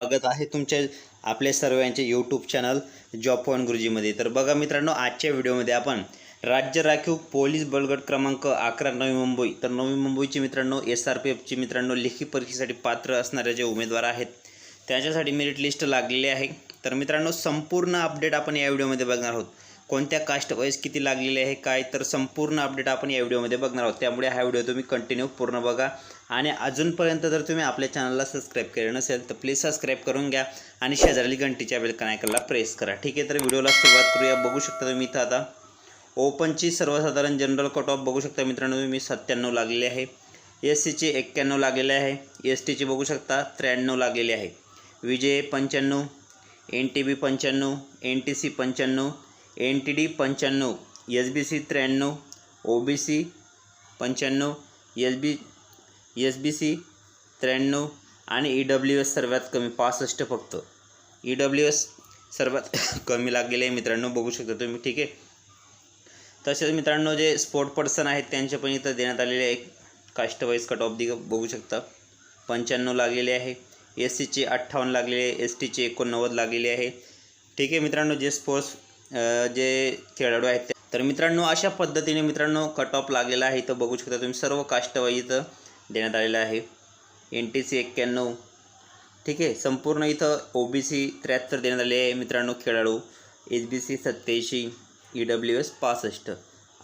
स्वागत आहे तुमच्या आपले सर्वांचे यूट्यूब चॅनल जॉब पॉईंट गुरुजीमध्ये तर बघा मित्रांनो आजच्या व्हिडिओमध्ये आपण राज्य राखीव पोलीस बलगट क्रमांक अकरा नवी मुंबई. तर नवी मुंबईचे मित्रांनो एस आर पी एफची मित्रांनो लेखी परीक्षेसाठी पात्र असणारे जे उमेदवार आहेत त्याच्यासाठी मेरिट लिस्ट लागलेली आहे. तर मित्रांनो संपूर्ण अपडेट आपण या व्हिडिओमध्ये बघणार आहोत. कोणत्या कास्ट वाईज किती लागलेले आहे काय? तर संपूर्ण अपडेट आपण या व्हिडिओमध्ये बघणार आहोत. त्यामुळे हा व्हिडिओ तुम्ही कंटिन्यू पूर्ण बघा. आणि अजूनपर्यंत जर तुम्ही आपल्या चॅनलला सबस्क्राईब केलं नसेल तर प्लीज सबस्क्राईब करून घ्या. आणि शेजारी घंटीच्या बेल आयकनला प्रेस करा. ठीक आहे तर व्हिडिओला सुरुवात करूया. बघू शकता तुम्ही इथं आता ओपनची सर्वसाधारण जनरल कट ऑफ बघू शकता मित्रांनो तुम्ही. सत्त्याण्णव लागलेली आहे. एस सीची एक्क्याण्णव लागलेले आहे. एस टीची बघू शकता त्र्याण्णव लागलेली आहे. विजय पंच्याण्णव एन टी बी पंच्याण्णव एन टी सी पंच्याण्णव एन टी डी पंच्याण्णव एस बी सी त्र्याण्णव ओ बी सी पंच्याण्णव S B S B C त्र्याण्णव आणि ई डब्ल्यू एस सर्वात कमी पासष्ट फक्त. ई डब्ल्यू एस सर्वात कमी लागलेले आहे मित्रांनो बघू शकता तुम्ही ठीक आहे? तसेच मित्रांनो जे स्पोर्ट पर्सन आहेत त्यांचे पण इथं देण्यात आलेले आहे. कास्ट वाईज कट ऑफ दी बघू शकता. पंच्याण्णव लागलेले आहे एस सीचे अठ्ठावन्न लागलेले आहे एस टीचे एकोणनव्वद लागलेले आहे. ठीक आहे मित्रांनो जे स्पोर्ट्स जे खेळाडू आहेत ते. तर मित्रांनो अशा पद्धतीने मित्रांनो कट ऑफ लागलेला आहे. इथं बघू शकता तुम्ही सर्व काष्टवाई इथं देण्यात आलेलं आहे. एन टी सी एक्क्याण्णव. ठीक आहे संपूर्ण इथं ओ बी सी त्र्याहत्तर देण्यात आले आहे मित्रांनो खेळाडू. एच बी सी सत्त्याऐंशी ई डब्ल्यू एस पासष्ट.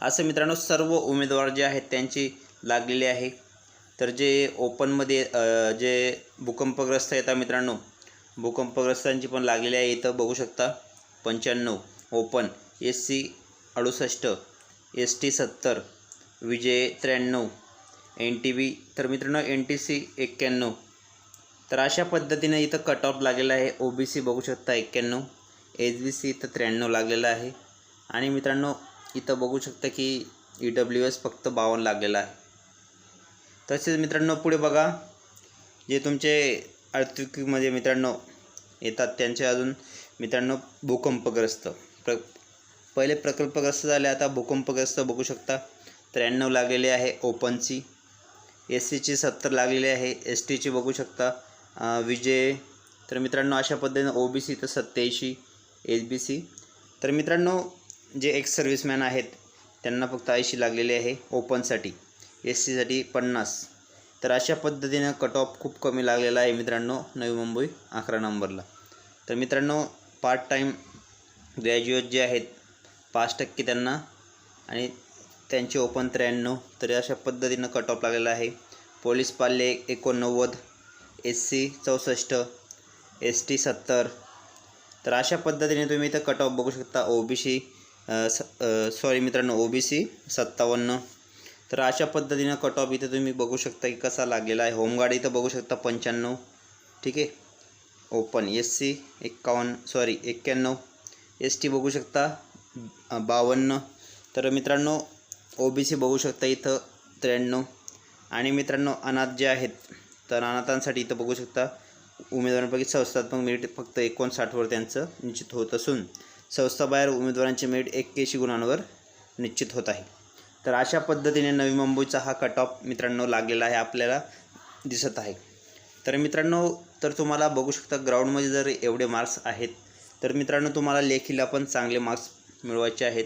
असं मित्रांनो सर्व उमेदवार जे आहेत त्यांची लागलेली आहे. तर जे ओपनमध्ये जे भूकंपग्रस्त येतात मित्रांनो भूकंपग्रस्तांची पण लागलेली आहे. इथं बघू शकता पंच्याण्णव. ओपन एस सी अडुसष्ट एस टी सत्तर विजय त्र्याण्णव एन टी बी तर मित्रांनो एन टी सी एक्क्याण्णव. तर अशा पद्धतीने इथं कट ऑफ लागलेला आहे. ओ बी सी बघू शकता एक्क्याण्णव एच बी सी इथं त्र्याण्णव लागलेलं आहे. आणि मित्रांनो इथं बघू शकता की ई डब्ल्यू एस फक्त बावन्न लागलेला आहे. तसेच मित्रांनो पुढे बघा. जे तुमचे आर्थिकमध्ये म्हणजे मित्रांनो येतात त्यांचे अजून. मित्रांनो भूकंपग्रस्त. प्र पहिले प्रकल्पग्रस्त झाले आता भूकंपग्रस्त बघू शकता. त्र्याण्णव लागलेले आहे ओपनची. एस सीची सत्तर लागलेली आहे एस टीची बघू शकता. विजय तर मित्रांनो अशा पद्धतीनं ओ बी सी तर सत्याऐंशी एच बी सी. तर मित्रांनो जे एक्स सर्व्हिसमॅन आहेत त्यांना फक्त ऐंशी लागलेले आहे ओपनसाठी एस सीसाठी पन्नास. तर अशा पद्धतीनं कट ऑफ खूप कमी लागलेला आहे मित्रांनो नवी मुंबई अकरा नंबरला. तर मित्रांनो पार्ट टाईम ग्रॅज्युएट जे आहेत पाच टक्के त्यांना आणि त्यांचे ओपन त्र्याण्णव तर अशा पद्धतीनं कट ऑफ लागलेला आहे. पोलीस पाल्य एकोणनव्वद एस सी चौसष्ट एस टी सत्तर. तर अशा पद्धतीने तुम्ही इथं कट ऑफ बघू शकता. ओ बी सी सॉरी मित्रांनो ओ बी सी सत्तावन्न. तर अशा पद्धतीनं कट ऑफ इथं तुम्ही बघू शकता की कसा लागलेला आहे. होमगार्ड इथं बघू शकता पंच्याण्णव. ठीक आहे? ओपन एस सी एक्कावन्न सॉरी एक्क्याण्णव. एस टी बघू शकता. बावन्न. तर मित्रांनो ओ बी सी बघू शकता इथं त्र्याण्णव. आणि मित्रांनो अनाथ जे आहेत तर अनाथांसाठी इथं बघू शकता. उमेदवारांपैकी संस्थात्मक मेरिट फक्त एकोणसाठवर त्यांचं निश्चित होत असून संस्थाबाहेर उमेदवारांचे मेरिट एक्क्याऐंशी गुणांवर निश्चित होत आहे. तर अशा पद्धतीने नवी मुंबईचा हा कट ऑफ मित्रांनो लागलेला आहे आपल्याला दिसत आहे. तर मित्रांनो तर तुम्हाला बघू शकता ग्राउंडमध्ये जर एवढे मार्क्स आहेत तर मित्रांनो तुम्हाला लेखीला पण चांगले मार्क्स मिळवायचे आहेत.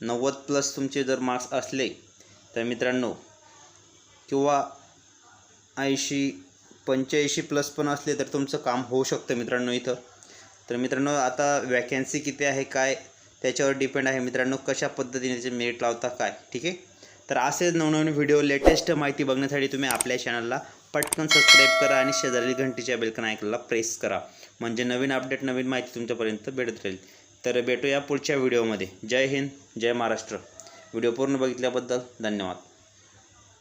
नव्वद प्लस तुमचे जर मार्क्स असले तर मित्रांनो किंवा ऐंशी पंच्याऐंशी प्लस पण असले तर तुमचं काम होऊ शकतं मित्रांनो इथं. तर मित्रांनो आता वॅकॅन्सी किती आहे काय त्याच्यावर डिपेंड आहे मित्रांनो कशा पद्धतीने त्याचे मेरिट लावता काय ठीक आहे? तर असेच नवनवीन व्हिडिओ लेटेस्ट माहिती बघण्यासाठी तुम्ही आपल्या चॅनलला पटकन सबस्क्राईब करा आणि शेजारी घंटीच्या बेलकन ऐकायला प्रेस करा. म्हणजे नवीन अपडेट नवीन माहिती तुमच्यापर्यंत भेटत राहील. तर भेटूया पुढच्या व्हिडिओमध्ये जय हिंद जय महाराष्ट्र. व्हिडिओ पूर्ण बघितल्याबद्दल धन्यवाद.